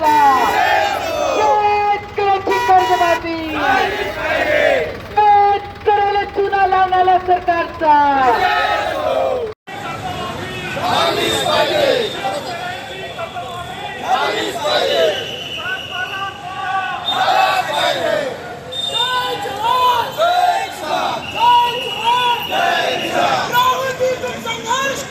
मुक्तीचा शेतकऱ्याची कर्जमाफी. शेतकऱ्याला चुना लावणारा सरकारचा. संघर्ष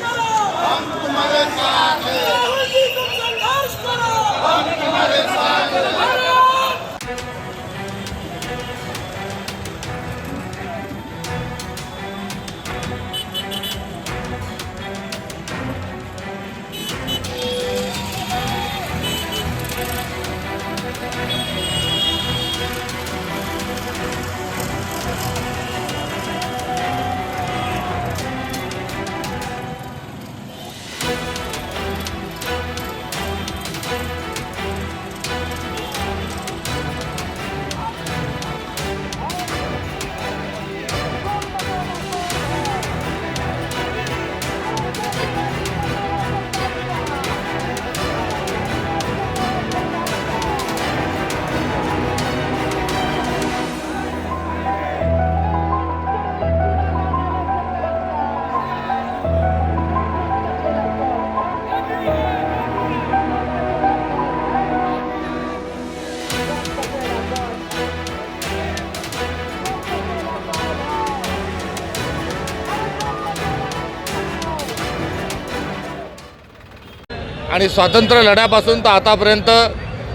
आणि स्वातंत्र्य लढ्यापासून तर आतापर्यंत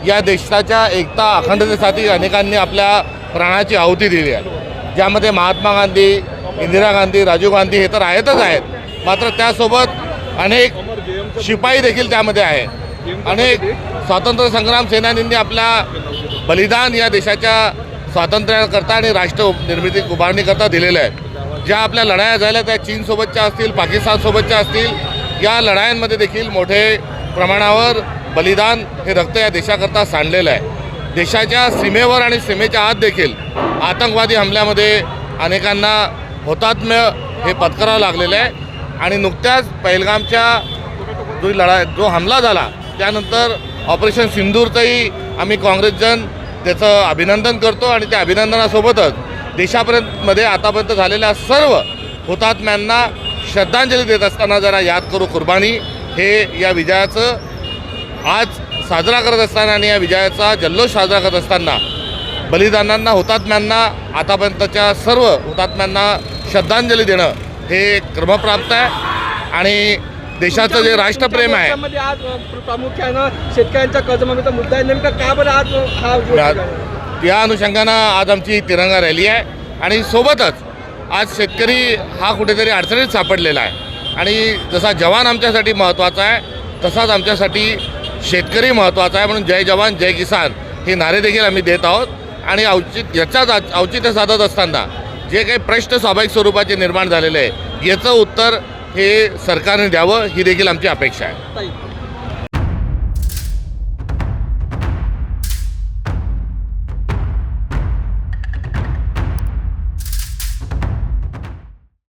या देशाच्या एकता अखंडतेसाठी अनेकांनी आपल्या प्राणाची आहुती दिली आहे. ज्यामध्ये महात्मा गांधी इंदिरा गांधी राजीव गांधी हे तर आहेतच आहेत. मात्र त्यासोबत अनेक शिपाई देखील त्यामध्ये आहे अनेक स्वातंत्र्य संग्राम सेनानींनी आपल्या बलिदान या देशाच्या स्वातंत्र्याकरता आणि राष्ट्र निर्मिती उभारणीकरता दिलेलं आहे. ज्या आपल्या लढाया झाल्या त्या चीनसोबतच्या असतील पाकिस्तानसोबतच्या असतील या लढायांमध्ये देखील मोठे प्रमाणावर बलिदान हे रक्त या देशाकरता सांडलेलं आहे. देशाच्या सीमेवर आणि सीमेच्या आत देखील आतंकवादी हमल्यामध्ये अनेकांना हुतात्म्य हे पत्करावं लागलेलं आहे. आणि नुकत्याच पहिलगामच्या जो लढा जो हमला झाला त्यानंतर ऑपरेशन सिंदूरचंही आम्ही काँग्रेसजन त्याचं अभिनंदन करतो आणि त्या अभिनंदनासोबतच देशापर्यंत मध्ये आतापर्यंत झालेल्या सर्व हुतात्म्यांना श्रद्धांजली देत असताना जरा याद करू कुर्बानी. हे या विजयाचं आज साजरा करत असताना आणि या विजयाचा जल्लोष साजरा करत असताना बलिदानांना हुतात्म्यांना आतापर्यंतच्या सर्व हुतात्म्यांना श्रद्धांजली देणं हे क्रमप्राप्त आहे. आणि देशाचं जे राष्ट्रप्रेम आहे आज प्रामुख्यानं शेतकऱ्यांच्या कर्जमाफीचा मुद्दा आहे. नेमका का बरं आज हा? या अनुषंगानं आज आमची तिरंगा रॅली आहे. आणि सोबतच आज शेतकरी हा कुठेतरी अडचणीत सापडलेला आहे. आणि जसा जवान आमच्यासाठी महत्त्वाचा आहे तसाच आमच्यासाठी शेतकरी महत्त्वाचा आहे म्हणून जय जवान जय किसान हे नारे देखील आम्ही देत आहोत. आणि औचित याचाच औचित्य साधत असताना जे काही प्रश्न स्वाभाविक स्वरूपाचे निर्माण झालेले आहे याचं उत्तर हे सरकारने द्यावं ही देखील आमची अपेक्षा आहे.